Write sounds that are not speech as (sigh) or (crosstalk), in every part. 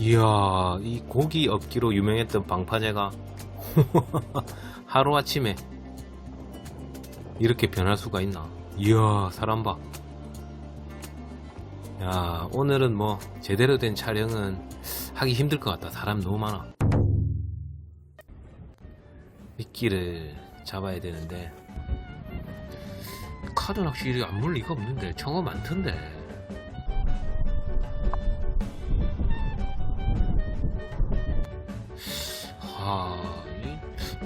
이야, 이 고기 업기로 유명했던 방파제가 (laughs) 하루아침에 이렇게 변할 수가 있나? 이야, 사람 봐. 야, 오늘은 뭐, 제대로 된 촬영은 하기 힘들 것 같다. 사람 너무 많아. 미끼를 잡아야 되는데, 카드 낚시를 안물 리가 없는데, 청어 많던데.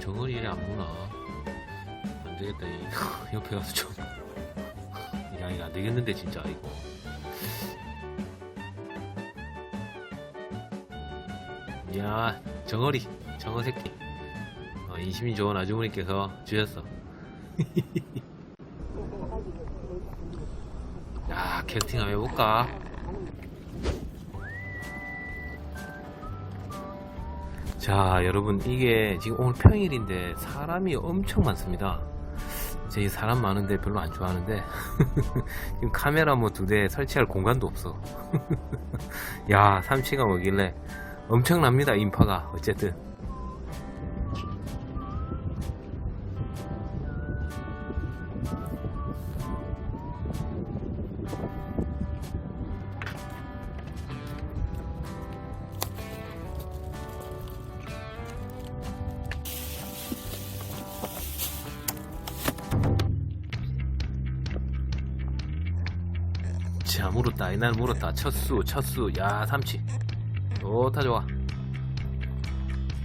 정어리를 안 무나. 안 되겠다, 이 (laughs) 옆에 가서 좀. (laughs) 야, 이거 안 되겠는데, 진짜, 이거. 야, 정어리, 정어 새끼. 어, 인심이 좋은 아주머니께서 주셨어. (laughs) 야, 캐스팅 한번 해볼까? 자, 여러분, 이게 지금 오늘 평일인데 사람이 엄청 많습니다. 제 사람 많은데 별로 안 좋아하는데 (laughs) 지금 카메라 뭐 두 대 설치할 공간도 없어. (laughs) 야, 삼치가 뭐길래 엄청납니다, 인파가. 어쨌든. 물었다. 이날 물었다. 첫수, 첫수. 야, 삼치. 좋다, 좋아.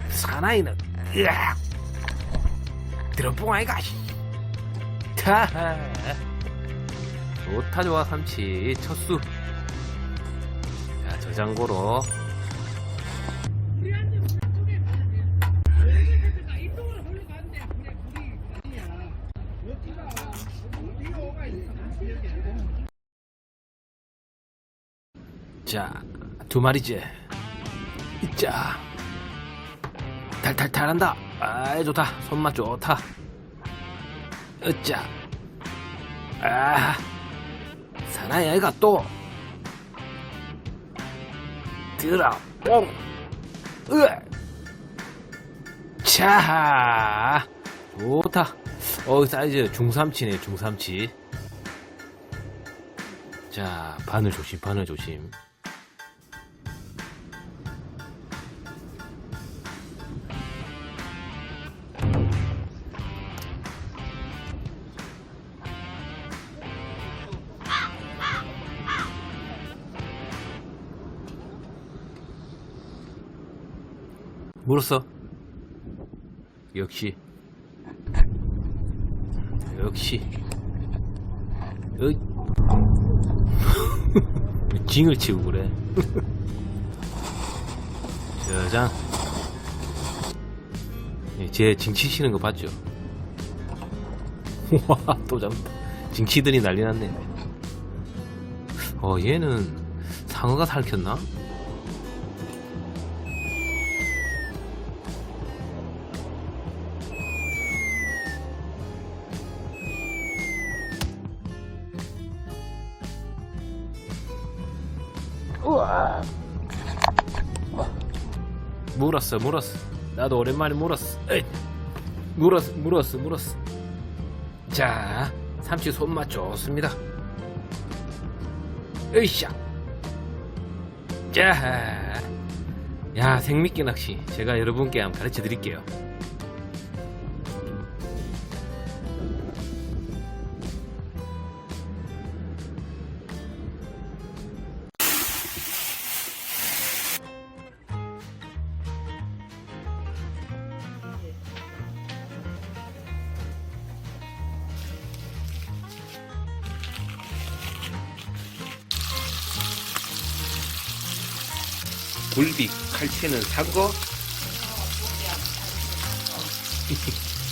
사나이는, 으악! 들어뽕 아이가, 씨. 타하. 좋다, 좋아, 삼치. 첫수. 자, 저장고로. 자, 두 마리째. 자, 탈탈탈한다. 아, 좋다. 손맛 좋다. 으짜. 아, 사나이 아이가 또. 들어, 뽕. 으. 자, 좋다. 어, 사이즈 중삼치네, 중삼치. 자, 바늘 조심, 바늘 조심. 물었어. 역시. 역시. 어이. (laughs) 징을 치고 그래. (laughs) 저장. 예, 제 징 치시는 거 봤죠? (laughs) 와, 또 잡다. 징치들이 난리 났네. 어, 얘는 상어가 살켰나? 물었어, 물었어. 나도 오랜만에 물었어. 에이. 물었어, 물었어, 물었어. 자, 삼치 손맛 좋습니다. 으쌰. 자, 야, 생미끼 낚시. 제가 여러분께 한번 가르쳐 드릴게요. 굴비, 칼치는 산 거?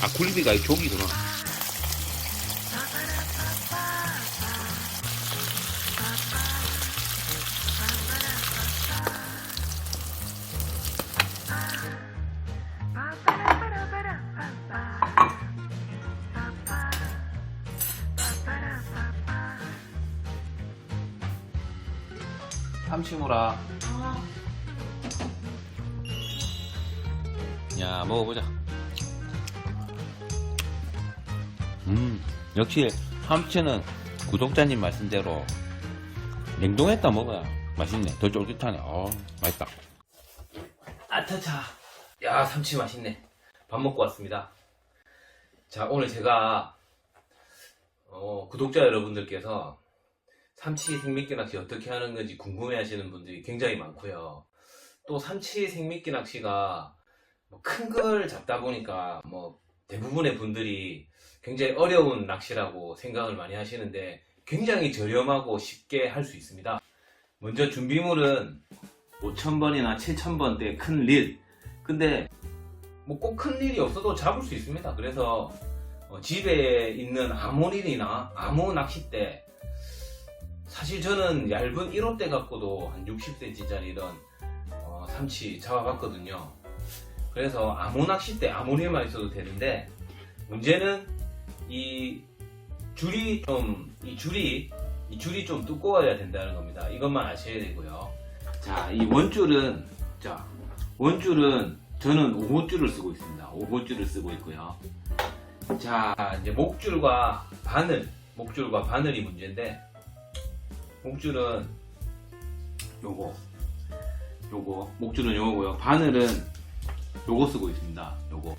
아, 굴비가 이 조기구나. 야, 먹어보자. 음, 역시 참치는 구독자님 말씀대로 냉동했다 먹어야 맛있네. 더 쫄깃하네. 어, 맛있다. 아차차. 야, 삼치 맛있네. 밥 먹고 왔습니다. 자, 오늘 제가, 어, 구독자 여러분들께서 삼치 생미끼 낚시 어떻게 하는 건지 궁금해 하시는 분들이 굉장히 많고요. 또 삼치 생미끼 낚시가 뭐 큰 걸 잡다 보니까 뭐 대부분의 분들이 굉장히 어려운 낚시라고 생각을 많이 하시는데 굉장히 저렴하고 쉽게 할 수 있습니다. 먼저 준비물은 5,000번이나 7,000번대 큰 릴. 근데 뭐 꼭 큰 릴이 없어도 잡을 수 있습니다. 그래서 어, 집에 있는 아무 릴이나 아무 낚싯대 사실 저는 얇은 1호대 갖고도 한 60cm짜리 이런 어, 삼치 잡아봤거든요. 그래서 아무 낚싯대 아무 릴만 있어도 되는데 문제는 이 줄이 좀 이 줄이 이 줄이 좀 두꺼워야 된다는 겁니다. 이것만 아셔야 되고요. 자, 이 원줄은 자 원줄은 저는 5호줄을 쓰고 있습니다. 5호줄을 쓰고 있고요. 자, 이제 목줄과 바늘, 목줄과 바늘이 문제인데 목줄은 요거, 요거, 목줄은 요거고요. 바늘은 요거 쓰고 있습니다. 요거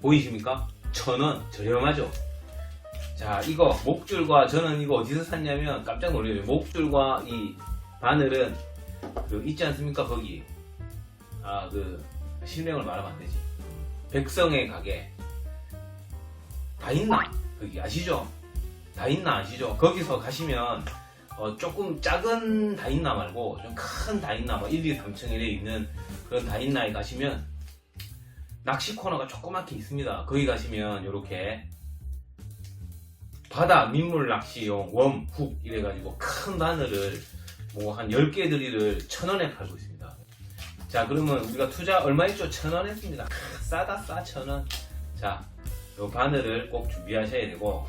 보이십니까? 천 원, 저렴하죠? 자, 이거 목줄과 저는 이거 어디서 샀냐면 깜짝 놀래요. 목줄과 이 바늘은 그 있지 않습니까? 거기 아 그 실명을 말하면 안 되지. 백성의 가게 다 있나? 거기 아시죠? 다 있나 아시죠? 거기서 가시면 어, 조금 작은 다 있나 말고 좀 큰다 있나 뭐 1, 2, 3층에 있는 그런 다 있나에 가시면 낚시 코너가 조그맣게 있습니다. 거기 가시면 이렇게 바다 민물 낚시용 웜, 훅 이래가지고 큰 바늘을 뭐 한 10개 들이를 천 원에 팔고 있습니다. 자 그러면 우리가 투자 얼마 했죠? 천원 했습니다. 크, 싸다 싸 천 원. 자, 요 바늘을 꼭 준비하셔야 되고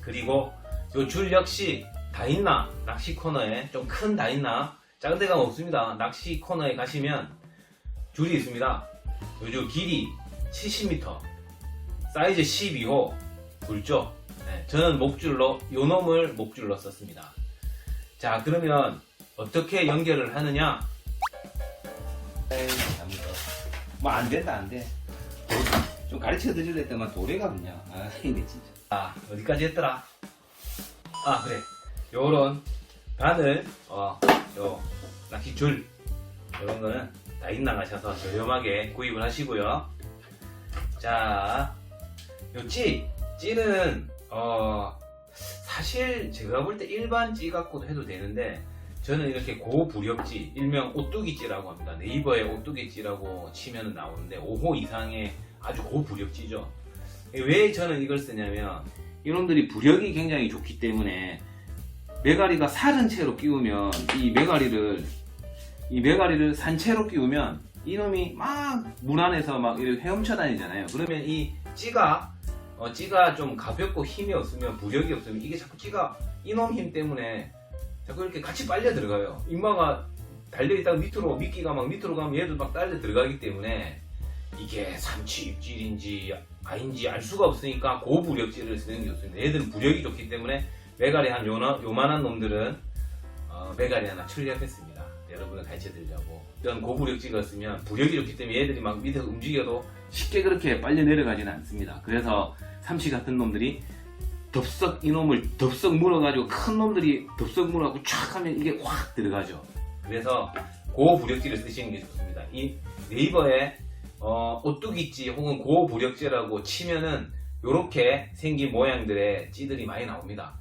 그리고 요 줄 역시 다있나 낚시 코너에 좀 큰 다있나 작은 데가 없습니다. 낚시 코너에 가시면 줄이 있습니다. 요줄 길이 70m, 사이즈 12호 굵죠? 네, 저는 목줄로 요 놈을 목줄로 썼습니다. 자 그러면 어떻게 연결을 하느냐? 뭐안 된다, 안 돼. 좀 가르쳐 드리려 했더만 도래가 그냥. 아, 이게 진짜. 아 어디까지 했더라? 아 그래 요런 바늘 어요 낚시줄 요런 거는 다 있나가셔서 저렴하게 구입을 하시고요. 자 요 찌, 찌는 어 사실 제가 볼 때 일반 찌 갖고도 해도 되는데 저는 이렇게 고부력찌 일명 오뚜기찌라고 합니다. 네이버에 오뚜기찌라고 치면 나오는데 5호 이상의 아주 고부력찌죠. 왜 저는 이걸 쓰냐면 이놈들이 부력이 굉장히 좋기 때문에 메가리가 살은 채로 끼우면 이 메가리를 이 메가리를 산채로 끼우면 이놈이 막 물 안에서 막 이렇게 헤엄쳐 다니잖아요. 그러면 이 찌가 어, 찌가 좀 가볍고 힘이 없으면 부력이 없으면 이게 자꾸 찌가 이놈 힘 때문에 자꾸 이렇게 같이 빨려 들어가요. 인마가 달려 있다가 밑으로 미끼가 막 밑으로 가면 얘도 막 딸려 들어가기 때문에 이게 삼치 입질인지 아닌지 알 수가 없으니까 고부력질을 쓰는 게 좋습니다. 얘들은 부력이 좋기 때문에 메가리 한 요나, 요만한 놈들은 어, 메가리 하나 출력했습니다. 여러분을 가르쳐 드리려고. 이런 고부력질을 쓰면 부력이 좋기 때문에 얘들이 막 밑에서 움직여도 쉽게 그렇게 빨려 내려가지는 않습니다. 그래서 삼치 같은 놈들이 덥석 이놈을 덥석 물어가지고 큰 놈들이 덥석 물어가지고 촥 하면 이게 확 들어가죠. 그래서 고부력질을 쓰시는 게 좋습니다. 이 네이버에 어, 오뚜기찌 혹은 고부력제라고 치면은 요렇게 생긴 모양들의 찌들이 많이 나옵니다.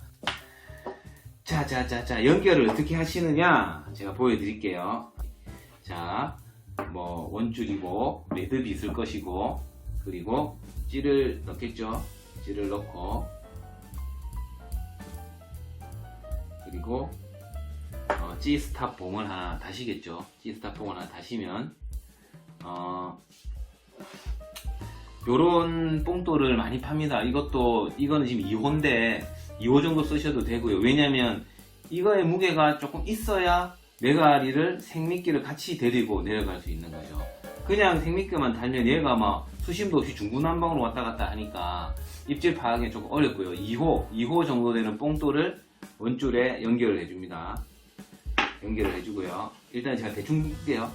자 자 자 자 연결을 어떻게 하시느냐 제가 보여드릴게요. 자, 뭐 원줄이고 레드비 있을 것이고 그리고 찌를 넣겠죠. 찌를 넣고 그리고 어, 찌 스탑 봉을 하나 다시겠죠. 찌 스탑 봉을 하나 다시면 어, 요런 뽕돌을 많이 팝니다. 이것도, 이거는 지금 2호인데, 2호 정도 쓰셔도 되고요. 왜냐면, 이거의 무게가 조금 있어야 메가리를 생미끼를 같이 데리고 내려갈 수 있는 거죠. 그냥 생미끼만 달면 얘가 막 수심도 없이 중구난방으로 왔다 갔다 하니까 입질 파악이 조금 어렵고요. 2호, 2호 정도 되는 뽕돌을 원줄에 연결을 해줍니다. 연결을 해주고요. 일단 제가 대충 볼게요.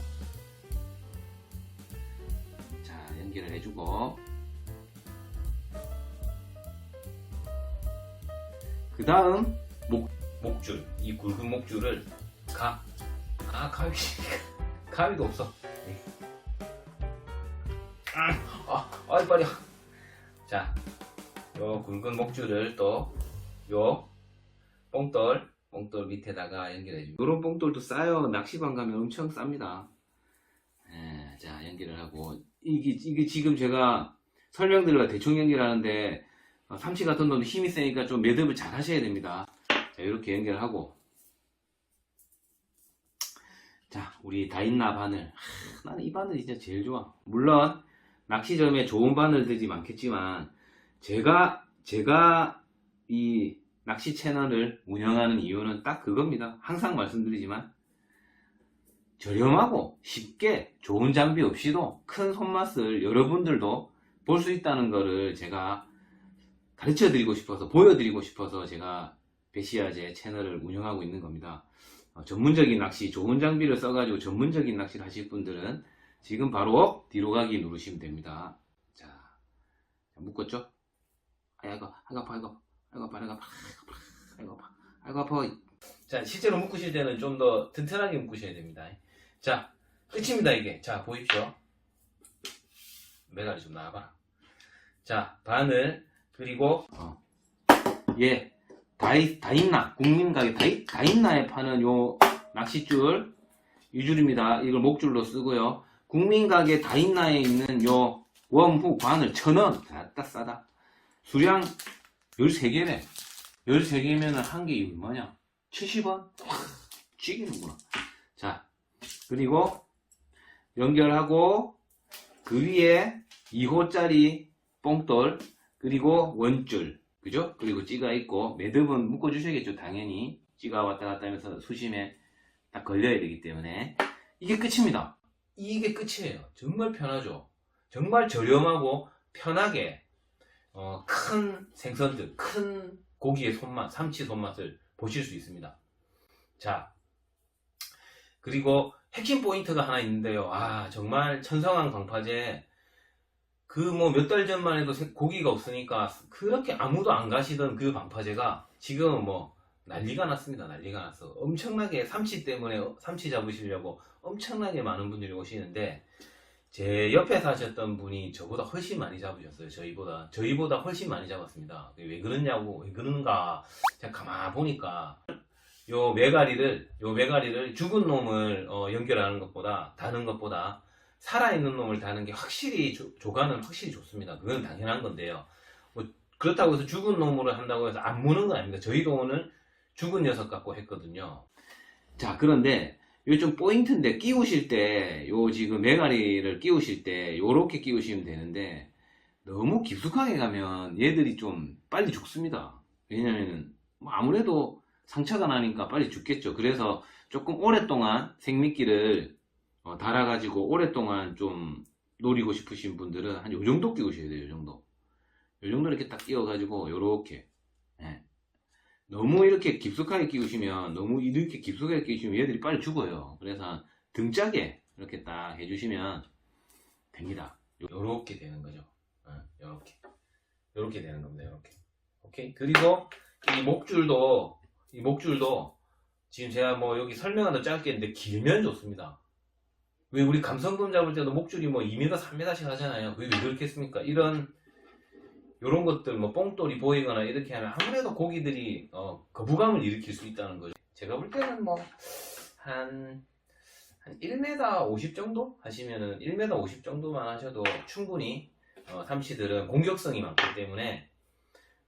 자, 연결을 해주고. 그 다음, 목, 목줄. 이 굵은 목줄을 가. 아, 가위. (laughs) 가위도 없어. 네. 아, 아, 아이, 빨리. 자, 요 굵은 목줄을 또, 요, 뽕돌, 뽕돌 밑에다가 연결해줍니다. 요런 뽕돌도 싸요. 낚시방 가면 엄청 쌉니다. 예, 자, 연결을 하고. 이게, 이게 지금 제가 설명드리려 대충 연결하는데, 어, 삼치 같은 놈도 힘이 세니까 좀 매듭을 잘 하셔야 됩니다. 자, 이렇게 연결하고. 자, 우리 다인나 바늘. 하, 나는 이 바늘이 진짜 제일 좋아. 물론, 낚시점에 좋은 바늘들이 많겠지만, 제가, 제가 이 낚시 채널을 운영하는 이유는 딱 그겁니다. 항상 말씀드리지만, 저렴하고 쉽게 좋은 장비 없이도 큰 손맛을 여러분들도 볼 수 있다는 거를 제가 가르쳐 드리고 싶어서, 보여드리고 싶어서 제가 베시아제 채널을 운영하고 있는 겁니다. 어, 전문적인 낚시, 좋은 장비를 써가지고 전문적인 낚시를 하실 분들은 지금 바로 뒤로 가기 누르시면 됩니다. 자, 자, 묶었죠? 아이고, 아이고 아파, 아이고, 아이고 아파, 아이고 아파, 아이고 아파, 아이고 아파. 자, 실제로 묶으실 때는 좀 더 튼튼하게 묶으셔야 됩니다. 자, 끝입니다, 이게. 자, 보십시오. 메가리 좀 나와봐라. 자, 바늘, 그리고, 어, 예, 다이, 다인나, 국민가게 다이, 다인나에 파는 요 낚싯줄, 이 줄입니다. 이걸 목줄로 쓰고요. 국민가게 다인나에 있는 요 웜후 바늘 천원. 딱 싸다. 수량 13개네. 13개면은 한 개 얼마냐? 70원? 찌기는구나. 자, 그리고 연결하고 그 위에 2호짜리 뽕돌 그리고 원줄 그죠? 그리고 찌가 있고 매듭은 묶어 주셔야겠죠 당연히 찌가 왔다 갔다 하면서 수심에 딱 걸려야 되기 때문에 이게 끝입니다 이게 끝이에요 정말 편하죠 정말 저렴하고 편하게 어, 큰 생선들 큰 고기의 손맛 삼치 손맛을 보실 수 있습니다 자 그리고 핵심 포인트가 하나 있는데요. 아, 정말 천성한 광파제. 그 뭐 몇 달 전만 해도 생- 고기가 없으니까 그렇게 아무도 안 가시던 그 방파제가 지금은 뭐 난리가 났습니다. 난리가 났어. 엄청나게 삼치 때문에 삼치 잡으시려고 엄청나게 많은 분들이 오시는데 제 옆에 사셨던 분이 저보다 훨씬 많이 잡으셨어요. 저희보다 저희보다 훨씬 많이 잡았습니다. 왜 그러냐고 왜 그런가 제가 가만 보니까 요 메가리를 요 메가리를 죽은 놈을 어, 연결하는 것보다 다는 것보다 살아있는 놈을 다는 게 확실히 조, 조간은 확실히 좋습니다. 그건 당연한 건데요. 뭐 그렇다고 해서 죽은 놈으로 한다고 해서 안 무는 건 아닙니다. 저희도 오늘 죽은 녀석 갖고 했거든요. 자 그런데 요좀 포인트인데 끼우실 때 요 지금 메가리를 끼우실 때 요렇게 끼우시면 되는데 너무 깊숙하게 가면 얘들이 좀 빨리 죽습니다. 왜냐면은 뭐 아무래도 상처가 나니까 빨리 죽겠죠. 그래서 조금 오랫동안 생미끼를 어, 달아가지고 오랫동안 좀 노리고 싶으신 분들은 한 요 정도 끼우셔야 돼요. 요 정도. 요 정도 이렇게 딱 끼워가지고 요렇게. 예. 너무 이렇게 깊숙하게 끼우시면 너무 이렇게 깊숙하게 끼우시면 얘들이 빨리 죽어요. 그래서 등짝에 이렇게 딱 해주시면 됩니다. 요- 요렇게 되는 거죠. 어, 요렇게. 요렇게 되는 겁니다. 요렇게. 오케이. 그리고 이 목줄도 이 목줄도 지금 제가 뭐 여기 설명하다 짧게 했는데 길면 좋습니다. 왜 우리 감성돔 잡을 때도 목줄이 뭐 2m, 3m씩 하잖아요. 그게 왜 그렇겠습니까? 이런 요런 것들 뭐 뽕돌이 보이거나 이렇게 하면 아무래도 고기들이 어, 거부감을 일으킬 수 있다는 거죠. 제가 볼 때는 뭐한한 1m 50 정도 하시면은 1m 50 정도만 하셔도 충분히 어, 삼치들은 공격성이 많기 때문에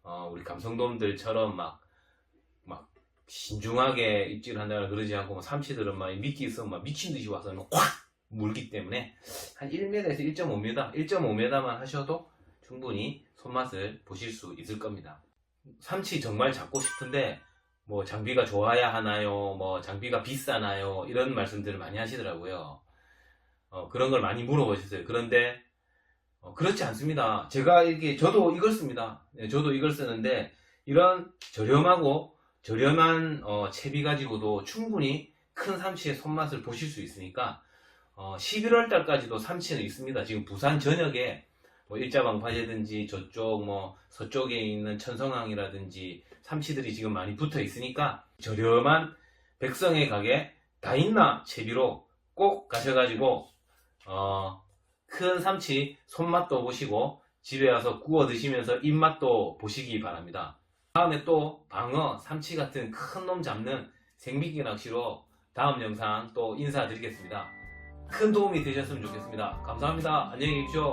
어, 우리 감성돔들처럼 막 막 신중하게 입질을 한다거나 그러지 않고 뭐 삼치들은 막 미끼 있으면 막 미친 듯이 와서 막콱 물기 때문에 한 1m에서 1.5m, 1.5m만 하셔도 충분히 손맛을 보실 수 있을 겁니다. 삼치 정말 잡고 싶은데 뭐 장비가 좋아야 하나요? 뭐 장비가 비싸나요? 이런 말씀들을 많이 하시더라고요. 어, 그런 걸 많이 물어보셨어요. 그런데 어, 그렇지 않습니다. 제가 이게 저도 이걸 씁니다. 네, 저도 이걸 쓰는데 이런 저렴하고 저렴한 어, 채비 가지고도 충분히 큰 삼치의 손맛을 보실 수 있으니까 어, 11월 달까지도 삼치는 있습니다. 지금 부산 전역에 뭐 일자방 파제든지 저쪽 뭐 서쪽에 있는 천성항이라든지 삼치들이 지금 많이 붙어 있으니까 저렴한 백성의 가게 다 있나 채비로 꼭 가셔가지고 어, 큰 삼치 손맛도 보시고 집에 와서 구워 드시면서 입맛도 보시기 바랍니다. 다음에 또 방어, 삼치 같은 큰 놈 잡는 생미끼 낚시로 다음 영상 또 인사드리겠습니다. 큰 도움이 되셨으면 좋겠습니다. 감사합니다. 안녕히 계십시오.